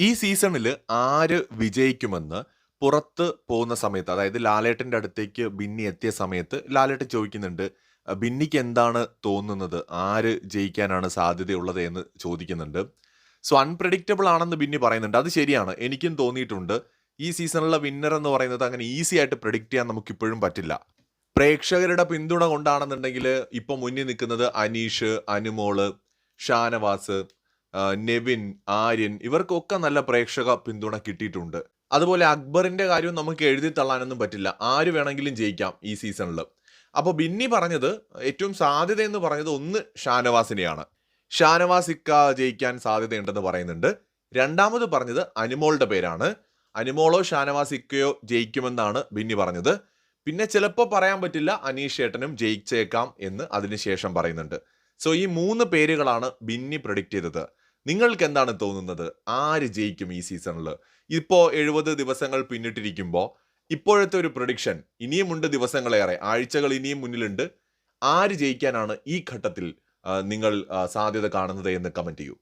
ഈ സീസണിൽ ആര് വിജയിക്കുമെന്ന് പുറത്ത് പോകുന്ന സമയത്ത് അതായത് ലാലേട്ടന്റെ അടുത്തേക്ക് ബിന്നി എത്തിയ സമയത്ത് ലാലേട്ടൻ ചോദിക്കുന്നുണ്ട് ബിന്നിക്ക് എന്താണ് തോന്നുന്നത്? ആര് ജയിക്കാനാണ് സാധ്യതയുള്ളത്? എന്ന് ചോദിക്കുന്നുണ്ട്. സോ അൺപ്രഡിക്റ്റബിൾ ആണെന്ന് ബിന്നി പറയുന്നുണ്ട്. അത് ശരിയാണ്. എനിക്കും തോന്നിയിട്ടുണ്ട്. ഈ സീസണിലെ വിന്നർ എന്ന് പറയുന്നത് അങ്ങനെ ഈസി ആയിട്ട് പ്രഡിക്റ്റ് ചെയ്യാൻ നമുക്ക് ഇപ്പോഴും പറ്റില്ല. പ്രേക്ഷകരുടെ പിന്തുണ കൊണ്ടാണെന്നുണ്ടെങ്കിൽ ഇപ്പോൾ മുന്നിൽ നിൽക്കുന്നത് അനീഷ് അനുമോൾ ഷാനവാസ് നെവിൻ ആര്യൻ ഇവർക്കൊക്കെ നല്ല പ്രേക്ഷക പിന്തുണ കിട്ടിയിട്ടുണ്ട്. അതുപോലെ അക്ബറിന്റെ കാര്യവും നമുക്ക് എഴുതി തള്ളാനൊന്നും പറ്റില്ല. ആര് വേണമെങ്കിലും ജയിക്കാം ഈ സീസണിൽ അപ്പോൾ ബിന്നി പറഞ്ഞത് ഏറ്റവും സാധ്യത എന്ന് പറഞ്ഞത് ഒന്ന് ഷാനവാസിനെയാണ്. ഷാനവാസ് ഇക്ക ജയിക്കാൻ സാധ്യതയുണ്ടെന്ന് പറയുന്നുണ്ട്. രണ്ടാമത് പറഞ്ഞത് അനുമോളുടെ പേരാണ്. അനുമോളോ ഷാനവാസ് ഇക്കയോ ജയിക്കുമെന്നാണ് ബിന്നി പറഞ്ഞത്. പിന്നെ ചിലപ്പോൾ പറയാൻ പറ്റില്ല അനീഷ് ഏട്ടനും ജയിച്ചേക്കാം എന്ന് അതിനുശേഷം പറയുന്നുണ്ട്. സോ ഈ മൂന്ന് പേരുകളാണ് ബിന്നി പ്രൊഡിക്റ്റ് ചെയ്തത്. നിങ്ങൾക്ക് എന്താണ് തോന്നുന്നത്? ആര് ജയിക്കും ഈ സീസണിൽ ഇപ്പോൾ എഴുപത് ദിവസങ്ങൾ പിന്നിട്ടിരിക്കുമ്പോൾ ഇപ്പോഴത്തെ ഒരു പ്രൊഡിക്ഷൻ ഇനിയുമുണ്ട് ദിവസങ്ങളേറെ ആഴ്ചകൾ ഇനിയും മുന്നിലുണ്ട്. ആര് ജയിക്കാനാണ് ഈ ഘട്ടത്തിൽ നിങ്ങൾ സാധ്യത കാണുന്നത് എന്ന് കമന്റ് ചെയ്യൂ.